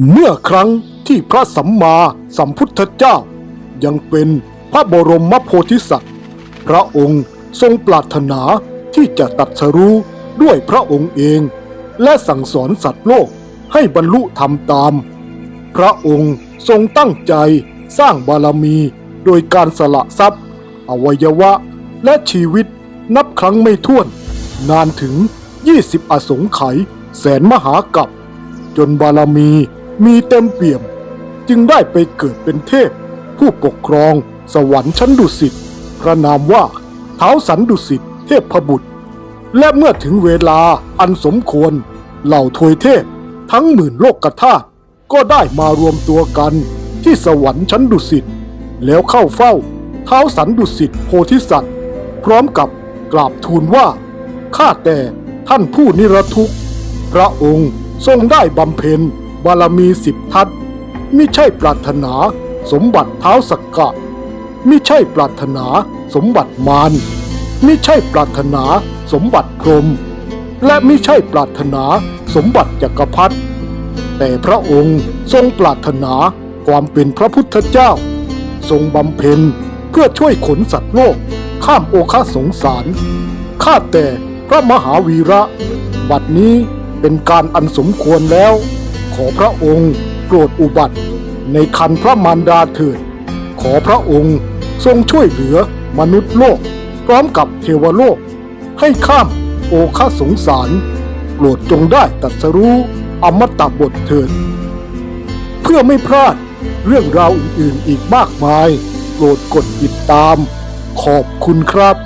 เมื่อครั้งที่พระสัมมาสัมพุทธเจ้า ยังเป็นพระบรมโพธิสัตว์ พระองค์ทรงปรารถนาที่จะตัดสรู้ด้วยพระองค์เอง และสั่งสอนสัตว์โลกให้บรรลุธรรมตาม พระองค์ทรงตั้งใจสร้างบารมีโดยการสละทรัพย์ อวัยวะ และชีวิตนับครั้งไม่ถ้วน นานถึง 20 อสงไขยแสนมหากับ จนบารมี มีเต็มเปี่ยม จึงได้ไปเกิดเป็นเทพ ผู้ปกครองสวรรค์ชั้นดุสิตพระนามว่าเท้าสันดุสิตเทพบุตร และเมื่อถึงเวลาอันสมควร เหล่าทวยเทพทั้งหมื่นโลกกธาตุก็ได้มารวมตัวกันที่สวรรค์ชั้นดุสิตแล้วเข้าเฝ้าเท้าสันดุสิตโพธิสัตว์ พร้อมกับกราบทูลว่า ข้าแต่ท่านผู้นิรทุกข์ พระองค์ทรงได้บำเพ็ญ บารมีสิบทัศมิใช่ปรารถนาสมบัติเท้าสักกะมิใช่ปรารถนาสมบัติมารมิใช่ปรารถนาสมบัติพรหมและมิใช่ปรารถนาสมบัติจักรพรรดิแต่พระองค์ทรงปรารถนาความเป็นพระพุทธเจ้า ทรงบำเพ็ญเพื่อช่วยขนสัตว์โลก ข้ามโอคาสงสาร ข้าแต่พระมหาวีระ บัดนี้เป็นการอันสมควรแล้ว ขอพระองค์โปรดอุบัติ ในคันพระมารดาเถิด ขอพระองค์ทรงช่วยเหลือมนุษย์โลก พร้อมกับเทวโลก ให้ข้ามโอคาสงสาร โปรดจงได้ตรัสรู้อมตะบทเถิด เพื่อไม่พลาดเรื่องราวอื่นๆอีกมากมาย โปรดกดติดตาม ขอบคุณครับ